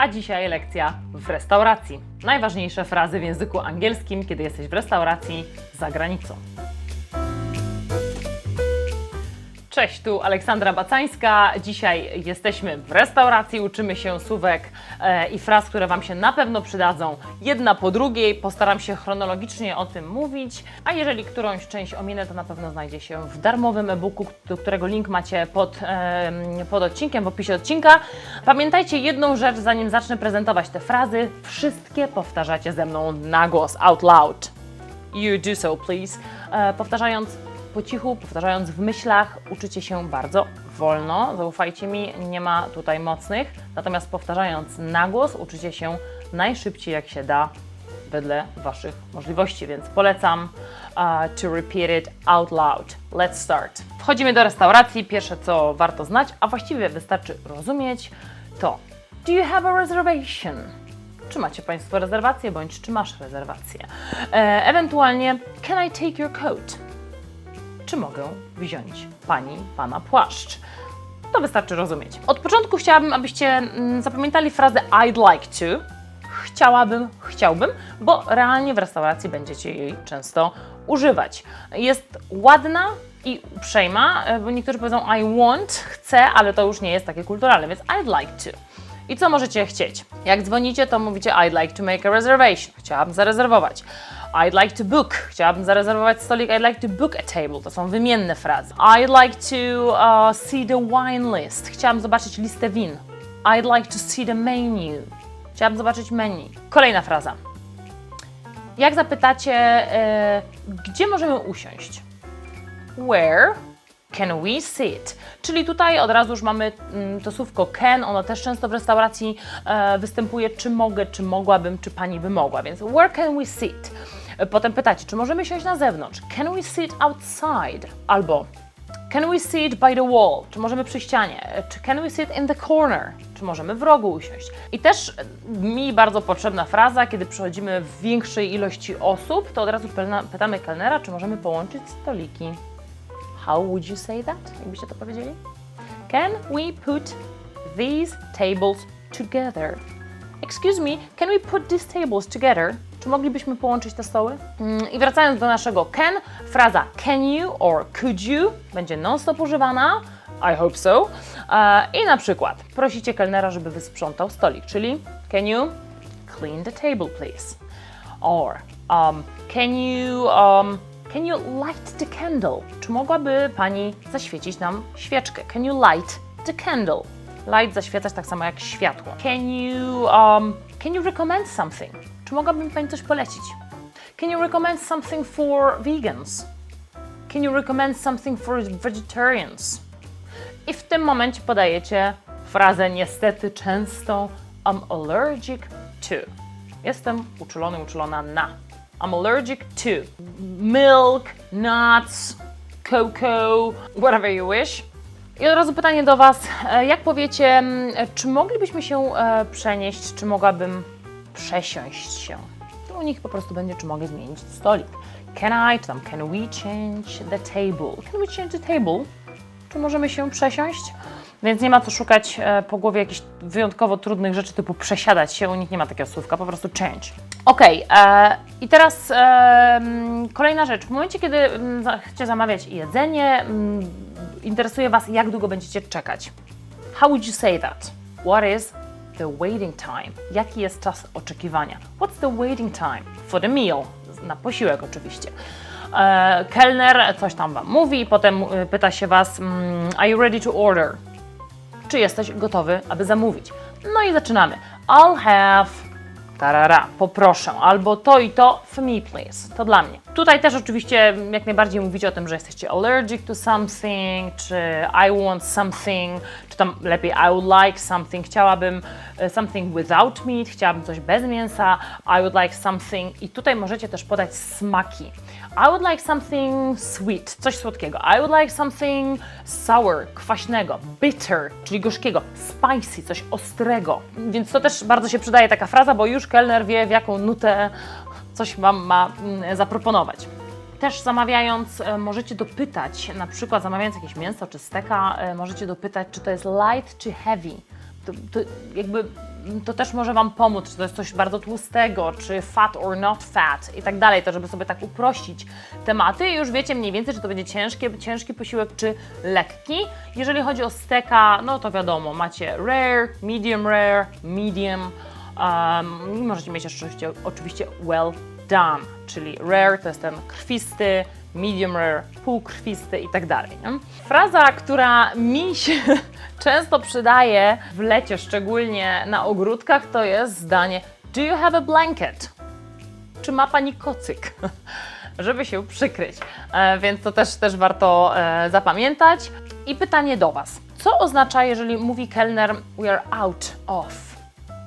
a dzisiaj lekcja w restauracji. Najważniejsze frazy w języku angielskim, kiedy jesteś w restauracji za granicą. Cześć, tu Aleksandra Bacańska. Dzisiaj jesteśmy w restauracji, uczymy się słówek e, i fraz, które Wam się na pewno przydadzą jedna po drugiej. Postaram się chronologicznie o tym mówić, a jeżeli którąś część ominę, to na pewno znajdzie się w darmowym e-booku, do którego link macie pod, pod odcinkiem, w opisie odcinka. Pamiętajcie jedną rzecz, zanim zacznę prezentować te frazy. Wszystkie powtarzacie ze mną na głos, out loud. You do so, please. E, powtarzając po cichu, powtarzając w myślach, uczycie się bardzo wolno. Zaufajcie mi, nie ma tutaj mocnych. Natomiast powtarzając na głos, uczycie się najszybciej jak się da, wedle Waszych możliwości. Więc polecam uh, to repeat it out loud. Let's start. Wchodzimy do restauracji. Pierwsze, co warto znać, a właściwie wystarczy rozumieć, to Do you have a reservation? Czy macie Państwo rezerwację, bądź czy masz rezerwację? E, ewentualnie, can I take your coat? Czy mogę wziąć Pani, Pana płaszcz? To wystarczy rozumieć. Od początku chciałabym, abyście mm, zapamiętali frazę I'd like to. Chciałabym, chciałbym, bo realnie w restauracji będziecie jej często używać. Jest ładna i uprzejma, e, bo niektórzy powiedzą I want, chcę, ale to już nie jest takie kulturalne, więc I'd like to. I co możecie chcieć? Jak dzwonicie, to mówicie I'd like to make a reservation. Chciałabym zarezerwować. I'd like to book. Chciałabym zarezerwować stolik. I'd like to book a table. To są wymienne frazy. I'd like to uh, see the wine list. Chciałabym zobaczyć listę win. I'd like to see the menu. Chciałabym zobaczyć menu. Kolejna fraza. Jak zapytacie, e, gdzie możemy usiąść? Where can we sit? Czyli tutaj od razu już mamy mm, to słówko can, ono też często w restauracji e, występuje, czy mogę, czy mogłabym, czy pani by mogła, więc where can we sit? Potem pytacie, czy możemy siąść na zewnątrz? Can we sit outside? Albo can we sit by the wall? Czy możemy przy ścianie? Czy can we sit in the corner? Czy możemy w rogu usiąść? I też mi bardzo potrzebna fraza, kiedy przychodzimy w większej ilości osób, to od razu pytamy kelnera, czy możemy połączyć stoliki. How would you say that? Jakbyście to powiedzieli? Can we put these tables together? Excuse me, can we put these tables together? Czy moglibyśmy połączyć te stoły? Mm, I wracając do naszego can, fraza can you or could you będzie non-stop używana. I hope so. E, I na przykład prosicie kelnera, żeby wysprzątał stolik, czyli can you clean the table, please? Or um, can you um, can you light the candle? Czy mogłaby pani zaświecić nam świeczkę? Can you light the candle? Light zaświecać tak samo jak światło. Can you um, can you recommend something? Czy mogłaby mi pani coś polecić? Can you recommend something for vegans? Can you recommend something for vegetarians? I w tym momencie podajecie frazę niestety często I'm allergic to. Jestem uczulony, uczulona na. I'm allergic to milk, nuts, cocoa, whatever you wish. I od razu pytanie do Was, e, jak powiecie, m, czy moglibyśmy się e, przenieść, czy mogłabym przesiąść się? U nich po prostu będzie, czy mogę zmienić stolik. Can I, czy tam can we change the table? Can we change the table? Czy możemy się przesiąść? Więc nie ma co szukać e, po głowie jakichś wyjątkowo trudnych rzeczy typu przesiadać się, u nich nie ma takiego słówka, po prostu change. Okej, e, i teraz e, mm, kolejna rzecz. W momencie, kiedy mm, za- chcecie zamawiać jedzenie, mm, interesuje Was, jak długo będziecie czekać. How would you say that? What is the waiting time? Jaki jest czas oczekiwania? What's the waiting time for the meal? Na posiłek oczywiście. E, kelner coś tam Wam mówi, potem e, pyta się Was, mm, are you ready to order? Czy jesteś gotowy, aby zamówić? No i zaczynamy. I'll have tarara, poproszę, albo to i to for me please, to dla mnie. Tutaj też oczywiście jak najbardziej mówicie o tym, że jesteście allergic to something, czy I want something, tam lepiej I would like something, chciałabym e, something without meat, chciałabym coś bez mięsa, I would like something i tutaj możecie też podać smaki. I would like something sweet, coś słodkiego. I would like something sour, kwaśnego, bitter, czyli gorzkiego, spicy, coś ostrego. Więc to też bardzo się przydaje taka fraza, bo już kelner wie, w jaką nutę coś Wam ma mm, zaproponować. Też zamawiając, e, możecie dopytać, na przykład zamawiając jakieś mięso czy steka, e, możecie dopytać, czy to jest light czy heavy. To, to jakby to też może Wam pomóc, czy to jest coś bardzo tłustego, czy fat or not fat i tak dalej, to żeby sobie tak uprościć tematy i już wiecie mniej więcej, czy to będzie ciężkie, ciężki posiłek, czy lekki. Jeżeli chodzi o steka, no to wiadomo, macie rare, medium rare, medium um, możecie mieć jeszcze oczywiście well done, czyli rare to jest ten krwisty, medium rare, półkrwisty i tak dalej. Fraza, która mi się często przydaje w lecie, szczególnie na ogródkach, to jest zdanie Do you have a blanket? Czy ma Pani kocyk? Żeby się przykryć. E, więc to też, też warto e, zapamiętać. I pytanie do Was. Co oznacza, jeżeli mówi kelner we are out of?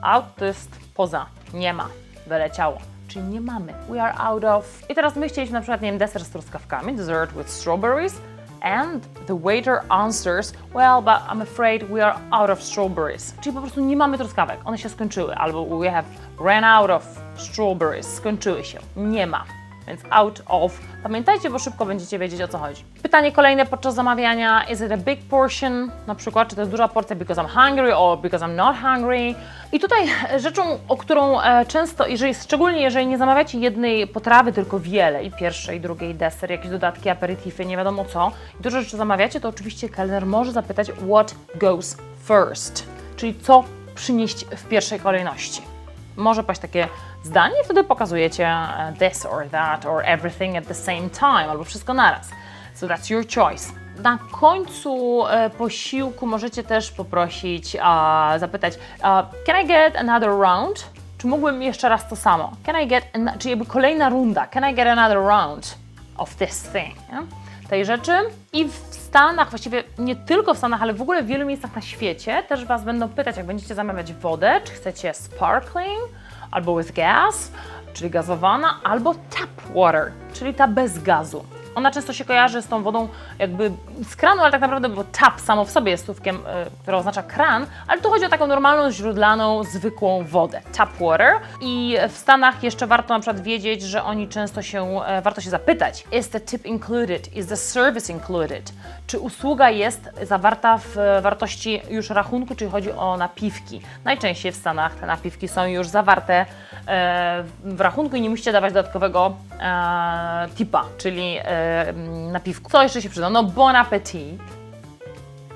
Out to jest poza, nie ma, wyleciało. Czyli nie mamy. We are out of. I teraz my chcieliśmy na przykład, nie wiem, deser z truskawkami, dessert with strawberries. And the waiter answers, well, but I'm afraid we are out of strawberries. Czyli po prostu nie mamy truskawek, one się skończyły. Albo we have ran out of strawberries, skończyły się. Nie ma. Więc out of. Pamiętajcie, bo szybko będziecie wiedzieć o co chodzi. Pytanie kolejne podczas zamawiania: Is it a big portion? Na przykład, czy to jest duża porcja because I'm hungry or because I'm not hungry? I tutaj rzeczą, o którą e, często, jeżeli, szczególnie jeżeli nie zamawiacie jednej potrawy, tylko wiele, i pierwszej, i drugiej deser, jakieś dodatki, aperitify, nie wiadomo co, i dużo rzeczy zamawiacie, to oczywiście kelner może zapytać what goes first, czyli co przynieść w pierwszej kolejności może paść takie zdanie wtedy pokazujecie e, this or that or everything at the same time albo wszystko naraz. So that's your choice. Na końcu e, posiłku możecie też poprosić, zapytać Can I get another round? Czy mógłbym jeszcze raz to samo? Can I get, an, czy jakby kolejna runda? Can I get another round of this thing? Tej rzeczy. I w Stanach, właściwie nie tylko w Stanach, ale w ogóle w wielu miejscach na świecie też Was będą pytać, jak będziecie zamawiać wodę, czy chcecie sparkling albo with gas, czyli gazowana, albo tap water, czyli ta bez gazu. Ona często się kojarzy z tą wodą jakby z kranu, ale tak naprawdę, bo tap samo w sobie jest słówkiem, y, które oznacza kran, ale tu chodzi o taką normalną, źródlaną, zwykłą wodę. Tap water. I w Stanach jeszcze warto na przykład wiedzieć, że oni często się, e, warto się zapytać, is the tip included? Is the service included? Czy usługa jest zawarta w wartości już rachunku, czyli chodzi o napiwki? Najczęściej w Stanach te napiwki są już zawarte e, w rachunku i nie musicie dawać dodatkowego e, tipa, czyli e, napiwku. Co jeszcze się przyda? No bon appetit.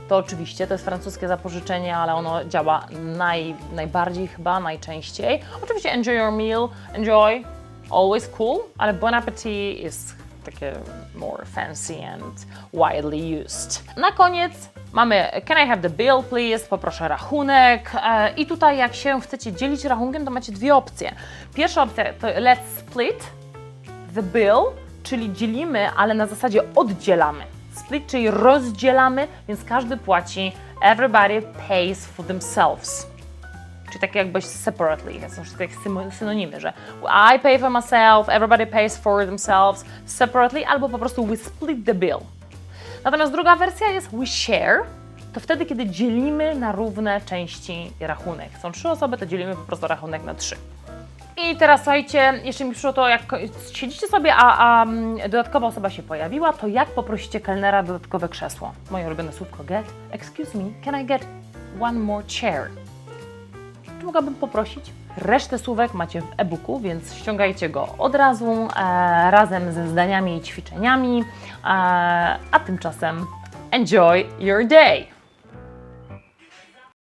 To oczywiście, to jest francuskie zapożyczenie, ale ono działa naj, najbardziej chyba, najczęściej. Oczywiście enjoy your meal, enjoy, always cool, ale bon appetit jest takie more fancy and widely used. Na koniec mamy can I have the bill please, poproszę rachunek E, i tutaj jak się chcecie dzielić rachunkiem, to macie dwie opcje. Pierwsza opcja to let's split the bill, czyli dzielimy, ale na zasadzie oddzielamy. Split, czyli rozdzielamy, więc każdy płaci. Everybody pays for themselves. Czyli tak jakbyś separately, są symo- synonimy, że I pay for myself, everybody pays for themselves separately, albo po prostu we split the bill. Natomiast druga wersja jest we share, to wtedy, kiedy dzielimy na równe części rachunek. Są trzy osoby, to dzielimy po prostu rachunek na trzy. I teraz słuchajcie, jeszcze mi przyszło to, jak siedzicie sobie, a, a mm, dodatkowa osoba się pojawiła, to jak poprosicie kelnera dodatkowe krzesło? Moje ulubione słówko get. Excuse me, can I get one more chair? Czy mogłabym poprosić? Resztę słówek macie w e-booku, więc ściągajcie go od razu e, razem ze zdaniami i ćwiczeniami. E, a tymczasem enjoy your day!